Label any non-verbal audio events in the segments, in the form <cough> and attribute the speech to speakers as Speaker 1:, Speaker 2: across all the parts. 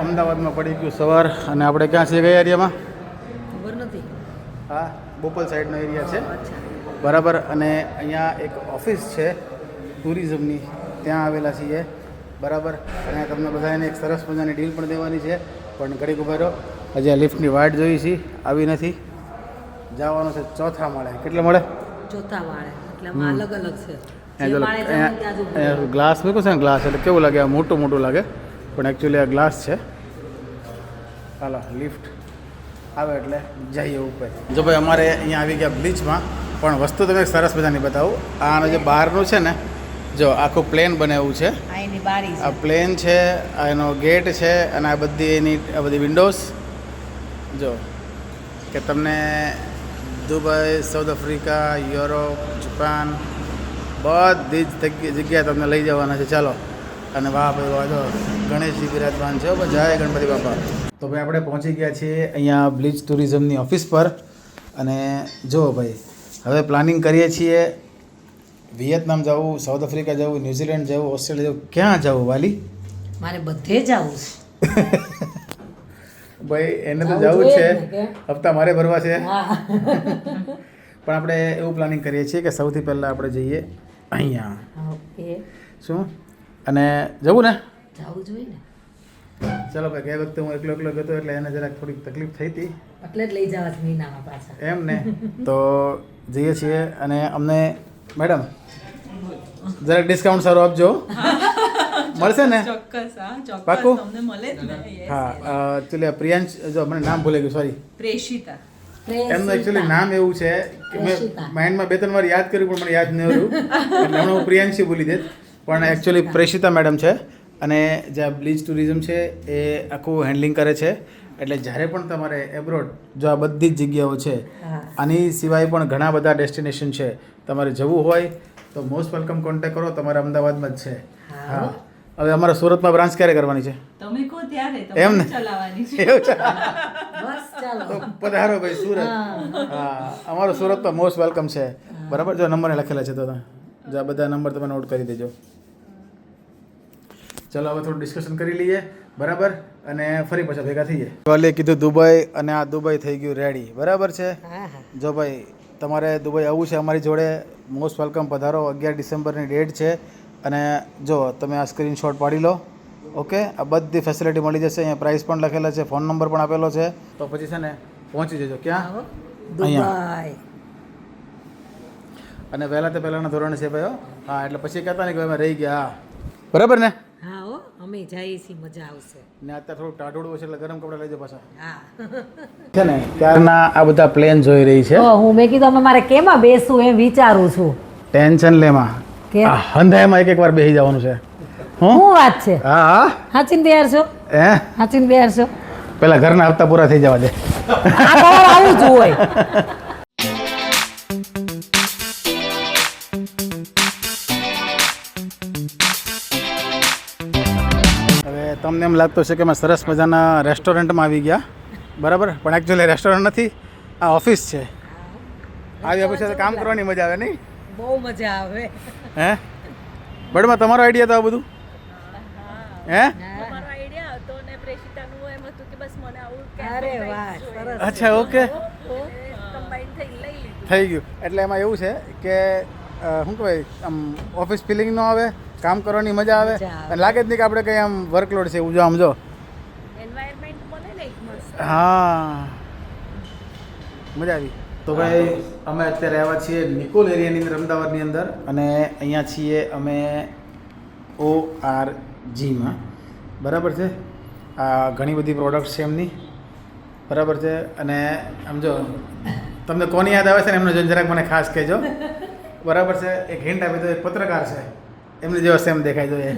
Speaker 1: અમદાવાદમાં પડી ગયું સવાર. અને આપણે ક્યાં છીએ? કયા એરિયામાં?
Speaker 2: ખબર નથી.
Speaker 1: હા બોપલ સાઈડનો એરિયા છે. બરાબર. અને અહીંયા એક ઓફિસ છે ટુરિઝમની. ત્યાં આવેલા છીએ. બરાબર. અને તમને બધાને એક સરસ મજાની ડીલ પણ દેવાની છે. પણ ઘડીક ઊભા રહો. હજી લિફ્ટની વાટ જોઈ છે. આવી નથી. જવાનું છે ચોથા માળે. કેટલે મળે?
Speaker 2: ચોથા માળે. એટલે અલગ અલગ છે.
Speaker 1: ગ્લાસ મૂક્યો છે ને ગ્લાસ એટલે કેવું લાગે? મોટું મોટું લાગે? પણ એકચ્યુઅલી આ ગ્લાસ છે. હાલો લિફ્ટ આવે એટલે જઈએ ઉપર. જો ભાઈ અમારે અહીંયા આવી ગયા બ્લીચમાં પણ વસ્તુ તમે સરસ મજાની બતાવું. આનો જે બહારનું છે ને જો આખું પ્લેન બનાવ્યું છે.
Speaker 2: આ
Speaker 1: પ્લેન છે. આ એનો ગેટ છે અને આ બધી એની આ બધી વિન્ડોઝ જો કે તમને Dubai South Africa Europe Japan બધી જ જગ્યા- જગ્યાએ તમને લઈ જવાના છે. ચાલો અને વાહ ભાઈ વાહ જો ગણેશજી બિરાજમાન છે જય ગણપતિ બાપા. તો ભાઈ આપણે પહોંચી ગયા છીએ અહીંયા બ્લીચ ટુરિઝમની ઓફિસ પર. અને જો ભાઈ હવે પ્લાનિંગ કરીએ છીએ વિયેતનામ જવું સાઉથ આફ્રિકા જવું ન્યુઝીલેન્ડ જવું ઓસ્ટ્રેલિયા જવું. ક્યાં જવું વાલી?
Speaker 2: મારે બધે જ આવું છે. <laughs>
Speaker 1: ભાઈ એને તો
Speaker 2: જવું
Speaker 1: જવું જ છે. હપ્તા મારે ભરવા છે. <laughs> પણ આપણે એવું પ્લાનિંગ કરીએ છીએ કે સૌથી પહેલાં આપણે જઈએ અહીંયા.
Speaker 2: ઓકે.
Speaker 1: શું? અને જવું ને?
Speaker 2: જવું જોઈએ ને.
Speaker 1: ચાલો ભાઈ ગયા વખતે હું એકલો એકલો ગયો એટલે એને જરાક થોડીક તકલીફ થઈ હતી.
Speaker 2: એટલે જ લઈ જવા મહિનામાં પાછા.
Speaker 1: એમ ને? <laughs> તો જઈએ છીએ અને અમને મેડમ જરાક ડિસ્કાઉન્ટ સારું આપજો મળશે ને?
Speaker 3: ચોક્કસ હા
Speaker 1: પાકું?
Speaker 3: તમને મળે જ ને?
Speaker 1: હા. એકચ્યુઅલી પ્રિયાંશ જો મને નામ ભૂલી ગયું સોરી
Speaker 3: પ્રેષિતા
Speaker 1: એમનું એકચ્યુઅલી નામ એવું છે કે મેં માઇન્ડમાં બે ત્રણ વાર યાદ કર્યું પણ મને યાદ નહીં રહ્યું. <laughs> એટલે હું પ્રિયાંશી ભૂલી દેત પણ એકચ્યુઅલી પ્રેષિતા મેડમ છે અને જે આ બ્લીચ ટુરિઝમ છે એ આખું હેન્ડલિંગ કરે છે. એટલે જ્યારે પણ તમારે એબ્રોડ જો આ બધી જ જગ્યાઓ છે આની સિવાય પણ ઘણા બધા ડેસ્ટિનેશન છે. તમારે જવું હોય તો મોસ્ટ વેલકમ કોન્ટેક્ટ કરો તમારે અમદાવાદમાં જ છે.
Speaker 2: હા.
Speaker 1: હવે અમારા સુરતમાં બ્રાન્ચ ક્યારે કરવાની છે?
Speaker 3: તમે કહો ત્યારે
Speaker 1: એમ ને?
Speaker 3: ચલાવવાની છે.
Speaker 2: બસ ચાલો.
Speaker 1: પધારો ભાઈ સુરત. હા. અમારો સુરત તો મોસ્ટ વેલકમ છે બરાબર? જો નંબર લખેલા છે તો તમે. આ બધા નંબર તમે નોટ કરી દેજો. ચલો હવે થોડું ડિસ્કશન કરી લઈએ. બરાબર? અને ફરી પાછા ભેગા થઈએ. કાલે કીધું દુબઈ અને આ દુબઈ થઈ ગયું રેડી બરાબર છે?
Speaker 2: હા હા.
Speaker 1: જો ભાઈ તમારે દુબઈ આવવું છે અમારી જોડે મોસ્ટ વેલકમ પધારો. અગિયાર ડિસેમ્બરની ડેટ છે. અને જો તમે આ સ્ક્રીનશોટ પાડી લો. ઓકે આ બધી ફેસિલિટી મળી જશે. અહીંયા પ્રાઇસ પણ લખેલા છે ફોન નંબર પણ આપેલો છે. તો પછી છે ને પહોંચી જજો. ક્યાં? અહીંયા. અને વહેલા તે પહેલાંના ધોરણ છે ભાઈ હા. એટલે પછી કહેતા ને કે અમે રહી ગયા બરાબર ને?
Speaker 2: હા હો. અમે જઈએ છીએ મજા આવશે.
Speaker 1: ને અત્યારે થોડું ટાઢોડું છે એટલે ગરમ કપડાં લઈ જાઓ પાછા.
Speaker 2: હા. <laughs>
Speaker 1: છે ને ત્યારના આ બધા પ્લેન જોઈ રહી છે.
Speaker 2: હું મેં કીધું અમે મારે કેમાં બેસું એમ વિચારું છું?
Speaker 1: ટેન્શન લેમાં
Speaker 2: કે?
Speaker 1: આ હંધાયમાં એક એક વાર બેસી જવાનું છે. હું?
Speaker 2: શું વાત છે?
Speaker 1: હા હા.
Speaker 2: હાચીને તૈયાર છો?
Speaker 1: હે?
Speaker 2: હાચીન તૈયાર છો?
Speaker 1: પેલા ઘરના હપ્તા પૂરા થઈ જવા દે.
Speaker 2: આ આવું જ હોય. <laughs>
Speaker 1: તમને એમ લાગતું છે કે અમે સરસ મજાના રેસ્ટોરન્ટમાં આવી ગયા. બરાબર? પણ એકચ્યુઅલી રેસ્ટોરન્ટ નથી આ ઓફિસ છે. આવ્યા પછી તો કામ કરવાની મજા આવે નહીં?
Speaker 2: બહુ મજા આવે.
Speaker 1: હે? બડમાં તમારો આઈડિયા તો આ બધું? હે.
Speaker 3: આવું
Speaker 1: અચ્છા ઓકે
Speaker 3: થઈ લઈ લીધું.
Speaker 1: થઈ ગયું. એટલે એમાં એવું છે કે શું કહેવાય આમ ઓફિસ ફિલિંગ ન આવે કામ કરવાની મજા આવે. અને લાગે જ નહીં કે આપણે કંઈ આમ વર્કલોડ છે એવું જો આમ જો.
Speaker 3: એન્વાયરમેન્ટ મને ને એક મસ્ત.
Speaker 1: હા. મજા આવી. તો ભાઈ અમે અત્યારે આવ્યા છીએ નિકોલ એરિયાની અંદર અમદાવાદની અંદર. અને અહીંયા છીએ અમે ઓ આર જીમાં બરાબર છે? આ ઘણી બધી પ્રોડક્ટ્સ છે એમની. બરાબર છે? અને આમ જો તમને કોની યાદ આવે છે ને એમનો જરાક મને ખાસ કહેજો. બરાબર છે? એક હિન્ટ આપી તો એક પત્રકાર છે. એમની જેવા સેમ દેખાય જોઈએ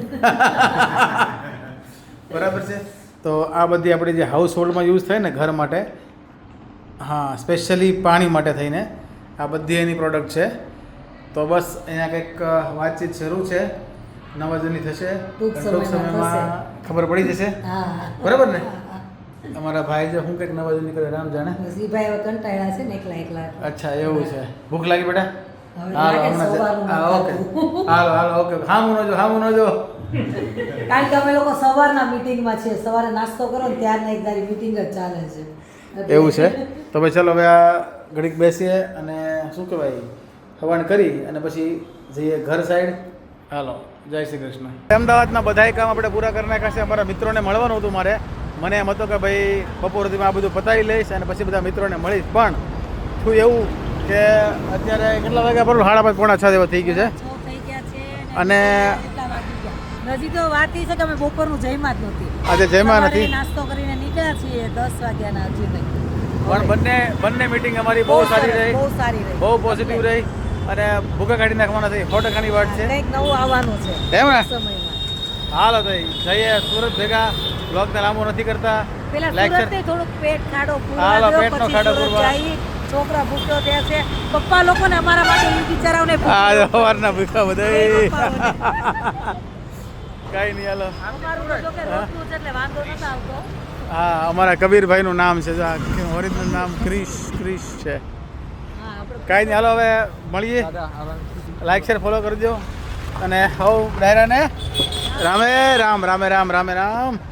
Speaker 1: <laughs> બરાબર છે? તો આ બધી આપણી જે હાઉસ હોલ્ડમાં યુઝ થાય ને ઘર માટે હા સ્પેશિયલી પાણી માટે થઈને આ બધી એની પ્રોડક્ટ છે. તો બસ અહીંયા કંઈક વાતચીત શરૂ છે. નવાજની થશે.
Speaker 2: ટૂંક સમયમાં
Speaker 1: ખબર પડી જશે? બરાબર ને? અમારા ભાઈ જે હું કંઈક નવાજની કરે રામ જાણે.
Speaker 2: ભાઈ કંટાળ્યા છે ને એકલા એકલા.
Speaker 1: અચ્છા એવું છે. ભૂખ લાગી બેટા? હાલો હમણાં હા ઓકે. હાલો હાલો ઓકે. હા મુનો જો હા મુનો જો
Speaker 2: કારણ કે અમે લોકો સવારના મીટિંગમાં છીએ. સવારે નાસ્તો કરો ને ત્યારના એક તારી મીટિંગ જ ચાલે છે.
Speaker 1: એવું છે? તો ભાઈ ચલો હવે આ ઘડીક બેસીએ અને શું કહેવાય? હવન કરી અને પછી જઈએ ઘર સાઈડ હાલો જય શ્રી કૃષ્ણ. અમદાવાદના બધાય કામ આપણે પૂરા કરી નાખ્યા છે. અમારા મિત્રોને મળવાનું હતું મારે. મને એમ હતું કે ભાઈ બપોરથી આ બધું પતાવી લઈશ અને પછી બધા મિત્રોને મળીશ. પણ થયું એવું કે અત્યારે કેટલા વાગ્યા પર સાડા પાંચ પોણા છ જેવા થઈ ગયું છે?
Speaker 2: થઈ
Speaker 1: અને
Speaker 2: વાગી તો વાત છે કે અમે બપોરનું જયમાં જ નથી
Speaker 1: આજે
Speaker 2: જયમાં
Speaker 1: નથી?
Speaker 2: નાસ્તો કરીને નીકળ્યા છીએ દસ વાગ્યાના હજી
Speaker 1: પણ બંને બંને મીટિંગ અમારી બહુ સારી રહી.
Speaker 2: બહુ સારી રહી.
Speaker 1: બહુ પોઝિટિવ રહી. અને ભૂખા કાઢી નાખવાના થઈ સો ટકાની વાત છે.
Speaker 2: કંઈક નવું આવવાનું છે.
Speaker 1: એમ ને?
Speaker 2: સમયમાં.
Speaker 1: હાલો ભાઈ જઈએ. સુરત ભેગા. બ્લોગને લાંબો નથી કરતા.
Speaker 2: પેલા
Speaker 1: લેક્ચર
Speaker 2: થોડુંક પેટ ખાડો
Speaker 1: હાલો,
Speaker 2: પૂરવા દો,
Speaker 1: પેટનો ખાડો પૂરવા.
Speaker 2: છોકરા ભૂખ્યો તે છે. પપ્પા લોકોને અમારા માટે એ બિચારાઓને
Speaker 1: આ સવારના ભૂખા બધા. કાંઈ નહીં હાલો. હા. અમારા કબીરભાઈનું નામ છે. ઓરિજિનલ નામ ક્રિશ ક્રિશ છે.
Speaker 2: હા
Speaker 1: કાંઈ નહીં હાલો હવે મળીએ. લાઈક શેર ફોલો કરજો. અને હવ ડાયરાને. રામે રામ રામે રામ રામે રામ.